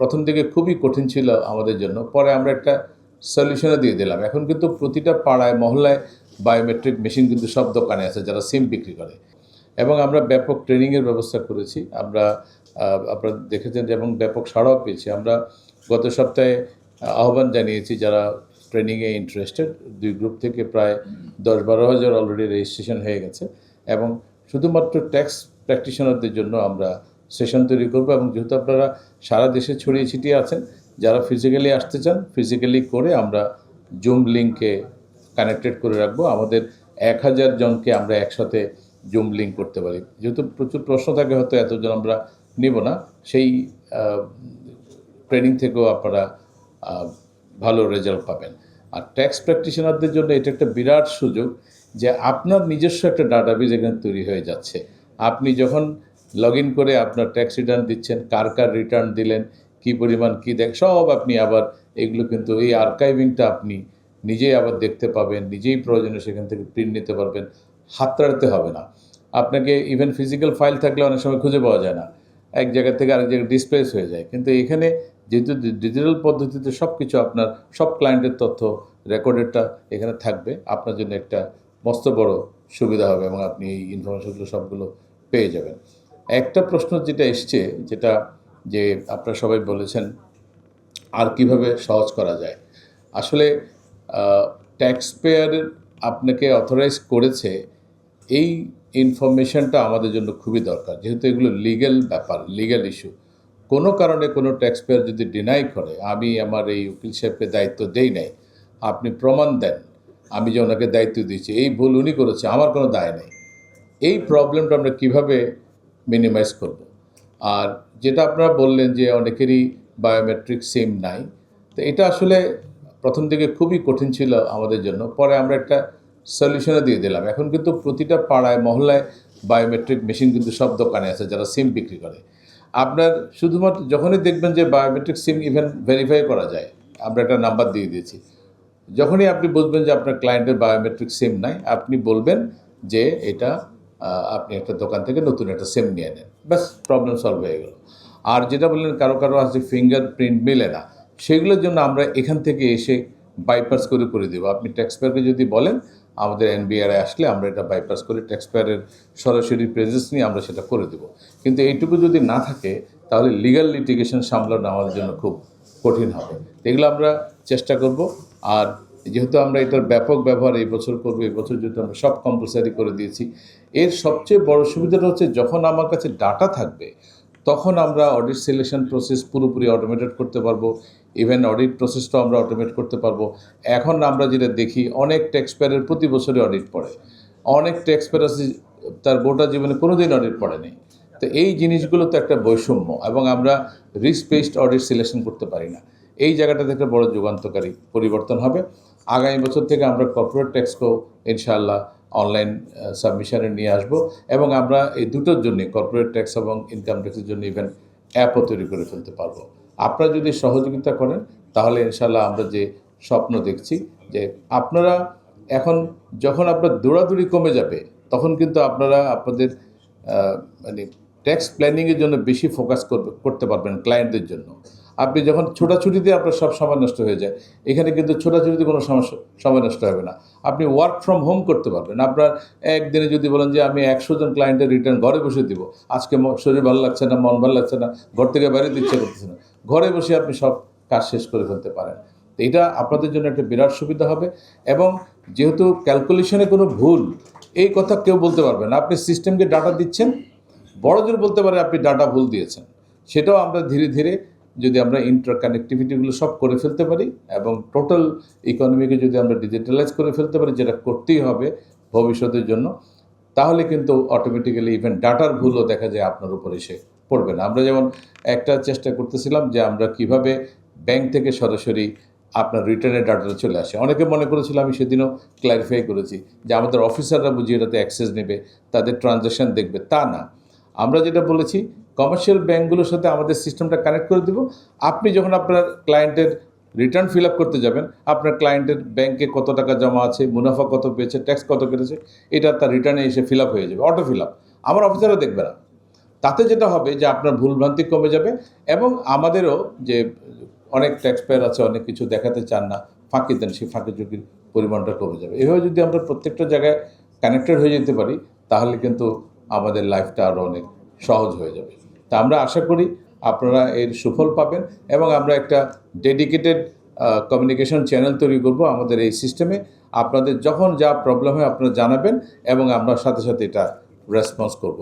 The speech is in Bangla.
প্রথম দিকে খুবই কঠিন ছিল আমাদের জন্য, পরে আমরা একটা সলিউশনও দিয়ে দিলাম। এখন কিন্তু প্রতিটা পাড়ায়, মহল্লায় বায়োমেট্রিক মেশিন কিন্তু সব দোকানে আছে যারা সিম বিক্রি করে। এবং আমরা ব্যাপক ট্রেনিংয়ের ব্যবস্থা করেছি। আমরা আপনারা দেখেছেন যে এবং ব্যাপক সাড়াও পেয়েছি। আমরা গত সপ্তাহে আহ্বান জানিয়েছি যারা ট্রেনিংয়ে ইন্টারেস্টেড দুই গ্রুপ থেকে প্রায় দশ বারো হাজার অলরেডি রেজিস্ট্রেশন হয়ে গেছে। এবং শুধুমাত্র ট্যাক্স প্র্যাকটিশনারদের জন্য আমরা সেশন তৈরি করব এবং যেহেতু আপনারা সারা দেশে ছড়িয়ে ছিটিয়ে আছেন, যারা ফিজিক্যালি আসতে চান ফিজিক্যালি করে আমরা জুম লিঙ্কে কানেক্টেড করে রাখব। আমাদের এক হাজার জনকে আমরা একসাথে জুম লিঙ্ক করতে পারি। যেহেতু প্রচুর প্রশ্ন থাকে, হয়তো এতজন আমরা নিব না। সেই ট্রেনিং থেকেও আপনারা ভালো রেজাল্ট পাবেন। আর ট্যাক্স প্র্যাকটিশনারদের জন্য এটা একটা বিরাট সুযোগ যে আপনার নিজস্ব একটা ডাটাবেজ এখানে তৈরি হয়ে যাচ্ছে। আপনি যখন লগ করে আপনার ট্যাক্স রিটার্ন দিচ্ছেন, কার কার রিটার্ন দিলেন, কী পরিমাণ, কী দেখ, সব আপনি আবার এগুলো কিন্তু এই আর্কাইভিংটা আপনি নিজেই আবার দেখতে পাবেন, নিজেই প্রয়োজনে সেখান থেকে প্রিন্ট নিতে পারবেন হাতড়াতে হবে না। আপনাকে ইভেন ফিজিক্যাল ফাইল থাকলে অনেক সময় খুঁজে পাওয়া যায় না। এক জায়গা থেকে আরেক জায়গায় ডিসপ্লেস হয়ে যায়। কিন্তু এখানে যেহেতু ডিজিটাল পদ্ধতিতে সব কিছু আপনার, সব ক্লায়েন্টের তথ্য রেকর্ডেডটা এখানে থাকবে। আপনার জন্য একটা মস্ত বড় সুবিধা হবে এবং আপনি এই ইনফরমেশনগুলো সবগুলো পেয়ে যাবেন। একটা প্রশ্ন যেটা এসছে, যেটা যে আপনারা সবাই বলেছেন, আর কীভাবে সহজ করা যায়। আসলে ট্যাক্স পেয়ার আপনাকে অথরাইজ করেছে, এই ইনফরমেশনটা আমাদের জন্য খুবই দরকার। যেহেতু এগুলো লিগ্যাল ব্যাপার লিগ্যাল ইস্যু কোনো কারণে কোনো ট্যাক্স পেয়ার যদি ডিনাই করে, আমি আমার এই উকিল সাহেবকে দায়িত্ব দেই নাই, আপনি প্রমাণ দেন, আমি যে ওনাকে দায়িত্ব দিয়েছি, এই ভুল উনি করেছে, আমার কোনো দায় নেই। এই প্রবলেমটা আমরা কীভাবে মিনিমাইজ করব। আর যেটা আপনারা বললেন যে অনেকেরই বায়োমেট্রিক সিম নাই, তো এটা আসলে প্রথম দিকে খুবই কঠিন ছিল আমাদের জন্য। পরে আমরা একটা সলিউশনে দিয়ে দিলাম। এখন কিন্তু প্রতিটা পাড়ায়, মহল্লায় বায়োমেট্রিক মেশিন কিন্তু সব দোকানে আছে যারা সিম বিক্রি করে। আপনার শুধুমাত্র যখনই দেখবেন যে বায়োমেট্রিক সিম ইভেন ভেরিফাই করা যায়, আমরা একটা নাম্বার দিয়ে দিয়েছি। যখনই আপনি বুঝবেন যে আপনার ক্লায়েন্টের বায়োমেট্রিক সিম নাই, আপনি বলবেন যে এটা আপনি একটা দোকান থেকে নতুন একটা সেম নিয়ে নেন। ব্যাস প্রবলেম সলভ হয়ে গেল। আর যেটা বললেন, কারও কারও আছে ফিঙ্গার প্রিন্ট মেলে না। সেগুলোর জন্য আমরা এখান থেকে এসে বাইপাস করে করে দেবো। আপনি ট্যাক্সপেয়ারকে যদি বলেন, আমাদের এনবিআর আসলে আমরা এটা বাইপাস করে ট্যাক্সপেয়ারের সরাসরি প্রেজেন্স নিয়ে আমরা সেটা করে দেবো। কিন্তু এইটুকু যদি না থাকে, তাহলে লিগাল লিটিগেশন সামলানো আমাদের জন্য খুব কঠিন হবে। এগুলো আমরা চেষ্টা করব। আর যেহেতু আমরা এটার ব্যাপক ব্যবহার এই বছর করব, এই বছর যেহেতু আমরা সব কম্পালসারি করে দিয়েছি, এর সবচেয়ে বড় সুবিধাটা হচ্ছে যখন আমার কাছে ডাটা থাকবে, তখন আমরা অডিট সিলেকশন প্রসেস পুরোপুরি অটোমেটেড করতে পারব ইভেন অডিট প্রসেসটাও আমরা অটোমেট করতে পারব। এখন আমরা যেটা দেখি, অনেক ট্যাক্সপেয়ারের প্রতি বছরই অডিট পড়ে। অনেক ট্যাক্সপেয়ার আছে, তার গোটা জীবনে কোনো দিন অডিট পড়েনি তো এই জিনিসগুলো তো একটা বৈষম্য এবং আমরা রিস্ক বেসড অডিট সিলেকশন করতে পারি না। এই জায়গাটা থেকে বড় যুগান্তকারী পরিবর্তন হবে। আগামী বছর থেকে আমরা কর্পোরেট ট্যাক্সকেও ইনশাআল্লাহ অনলাইন সাবমিশনে নিয়ে আসব এবং আমরা এই দুটোর জন্যে কর্পোরেট ট্যাক্স এবং ইনকাম ট্যাক্সের জন্য ইভেন অ্যাপও তৈরি করে ফেলতে পারব। আপনারা যদি সহযোগিতা করেন, তাহলে ইনশাল্লাহ আমরা যে স্বপ্ন দেখছি যে আপনারা এখন যখন আপনার দৌড়াদৌড়ি কমে যাবে, তখন কিন্তু আপনারা আপনাদের মানে ট্যাক্স প্ল্যানিংয়ের জন্য বেশি ফোকাস করতে পারবেন ক্লায়েন্টদের জন্য। আপনি যখন ছোটাছুটিতে আপনার সব সময় নষ্ট হয়ে যায়, এখানে কিন্তু ছোটাছুটিতে কোনো সমস্যা, সময় নষ্ট হবে না। আপনি ওয়ার্ক ফ্রম হোম করতে পারবেন। আপনার একদিনে যদি বলেন যে আমি একশো জন ক্লায়েন্টের রিটার্ন ঘরে বসে দিব, আজকে শরীর ভালো লাগছে না, মন ভালো লাগছে না, ঘর থেকে বাইরে দিচ্ছে করতেছে না। ঘরে বসে আপনি সব কাজ শেষ করে ফেলতে পারেন। এটা আপনাদের জন্য একটা বিরাট সুবিধা হবে এবং যেহেতু ক্যালকুলেশনে কোনো ভুল, এই কথা কেউ বলতে পারবে না। আপনি সিস্টেমকে ডাটা দিচ্ছেন, বড় জোর বলতে পারে আপনি ডাটা ভুল দিয়েছেন। সেটাও আমরা ধীরে ধীরে যদি আমরা ইন্টার কানেক্টিভিটিগুলো সব করে ফেলতে পারি এবং টোটাল ইকোনমিকে যদি আমরা ডিজিটালাইজ করে ফেলতে পারি, যেটা করতেই হবে ভবিষ্যতের জন্য, তাহলে কিন্তু অটোমেটিক্যালি ইভেন ডাটার ভুলও দেখা যায় আপনার উপর এসে পড়বে না। আমরা যেমন একটা চেষ্টা করতেছিলাম যে আমরা কীভাবে ব্যাংক থেকে সরাসরি আপনার রিটার্নের ডাটাটা চলে আসে। অনেকে মনে করেছিল, আমি সেদিনও ক্ল্যারিফাই করেছি যে আমাদের অফিসাররা বুঝি এটাতে অ্যাক্সেস নেবে, তাদের ট্রানজ্যাকশন দেখবে। তা না। আমরা যেটা বলেছি কমার্শিয়াল ব্যাঙ্কগুলোর সাথে আমাদের সিস্টেমটা কানেক্ট করে দেব। আপনি যখন আপনার ক্লায়েন্টের রিটার্ন ফিল আপ করতে যাবেন, আপনার ক্লায়েন্টের ব্যাংকে কত টাকা জমা আছে, মুনাফা কত পেয়েছে ট্যাক্স কত কেটেছে, এটা তার রিটার্নে এসে ফিল আপ হয়ে যাবে অটো ফিল আপ আমার অফিসাররা দেখবে না। তাতে যেটা হবে যে আপনার ভুলভ্রান্তি কমে যাবে এবং আমাদেরও যে অনেক ট্যাক্স পেয়ার আছে, অনেক কিছু দেখাতে চান না, ফাঁকি দেন, সেই ফাঁকি ঝুঁকির পরিমাণটা কমে যাবে। এভাবে যদি আমরা প্রত্যেকটা জায়গায় কানেক্টেড হয়ে যেতে পারি, তাহলে কিন্তু আমাদের লাইফটা আরও অনেক সহজ হয়ে যাবে। তা আমরা আশা করি আপনারা এর সুফল পাবেন এবং আমরা একটা ডেডিকেটেড কমিউনিকেশন চ্যানেল তৈরি করব আমাদের এই সিস্টেমে আপনাদের যখন যা প্রবলেম হয় আপনারা জানাবেন এবং আমরা সাথে সাথে এটা রেসপন্স করব।